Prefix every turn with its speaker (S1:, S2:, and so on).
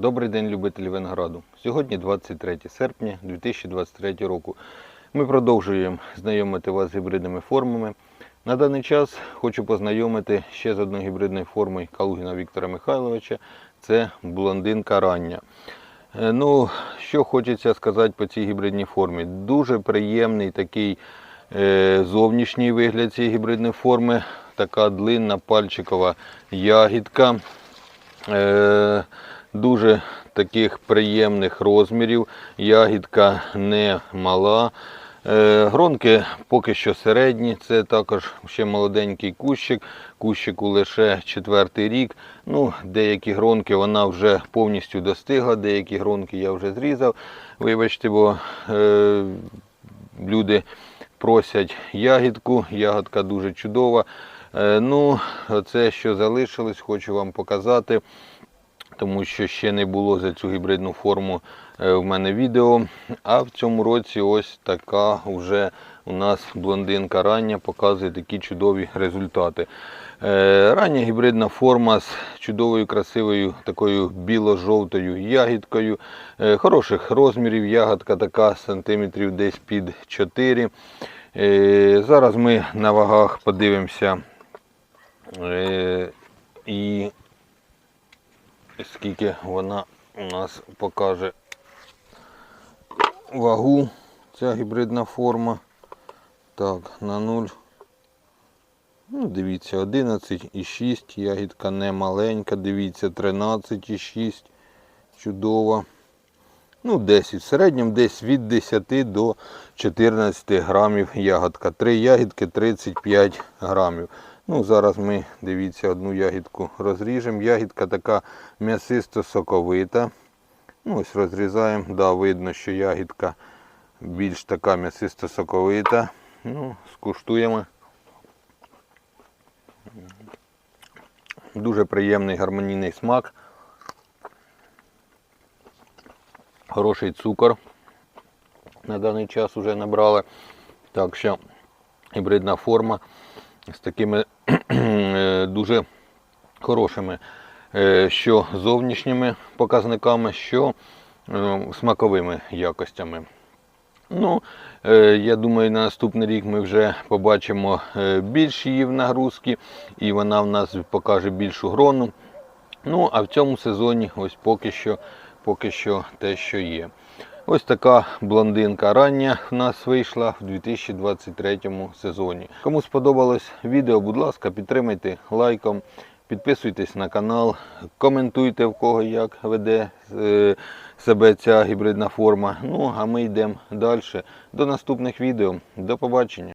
S1: Добрий день, любителі винограду. Сьогодні 23 серпня 2023 року. Ми продовжуємо знайомити вас з гібридними формами. На даний час хочу познайомити ще з одною гібридною формою Калугіна Віктора Михайловича. Це блондинка рання. Е, Ну, що хочеться сказати по цій гібридній формі. Дуже приємний такий е, зовнішній вигляд цієї гібридної форми. Така длинна пальчикова ягідка. Дуже таких приємних розмірів. Ягідка не мала. Е, Гронки поки що середні, це також ще молоденький кущик. Кущику лише четвертий рік. Ну, Деякі гронки вона вже повністю достигла, деякі гронки я вже зрізав. Вибачте, бо е, люди просять ягідку. Ягодка дуже чудова. Е, ну, це що залишилось, хочу вам показати тому що ще не було за цю гібридну форму е, в мене відео. А в цьому році ось така вже у нас блондинка рання показує такі чудові результати. Е, Рання гібридна форма з чудовою, красивою такою біло-жовтою ягідкою. Е, Хороших розмірів. Ягодка така сантиметрів десь під 4. Е, Зараз ми на вагах подивимося. І скільки вона у нас покаже вагу, ця гібридна форма. Так, на 0. Ну, дивіться, 11,6, ягідка не маленька, дивіться, 13,6, чудова. Ну, 10. В середньому десь від 10 до 14 грамів ягодка. Три ягідки 35 грамів. Ну, зараз ми, дивіться, одну ягідку розріжемо. Ягідка така м'ясисто-соковита. Ну, ось розрізаємо. Да, видно, що ягідка більш така м'ясисто-соковита. Ну, скуштуємо. Дуже приємний гармонійний смак. Хороший цукор на даний час вже набрали. Так що гібридна форма з такими е, дуже хорошими е, що зовнішніми показниками, що е, смаковими якостями. Ну, я думаю, на наступний рік ми вже побачимо е, більш її в нагрузки, і вона в нас покаже більшу грону. Ну, а в цьому сезоні ось поки що, поки що те, що є. Ось така блондинка рання в нас вийшла в 2023 сезоні. Кому сподобалось відео, будь ласка, підтримайте лайком, підписуйтесь на канал, коментуйте в кого як веде е, себе ця гібридна форма. Ну, а ми йдемо далі. До наступних відео. До побачення.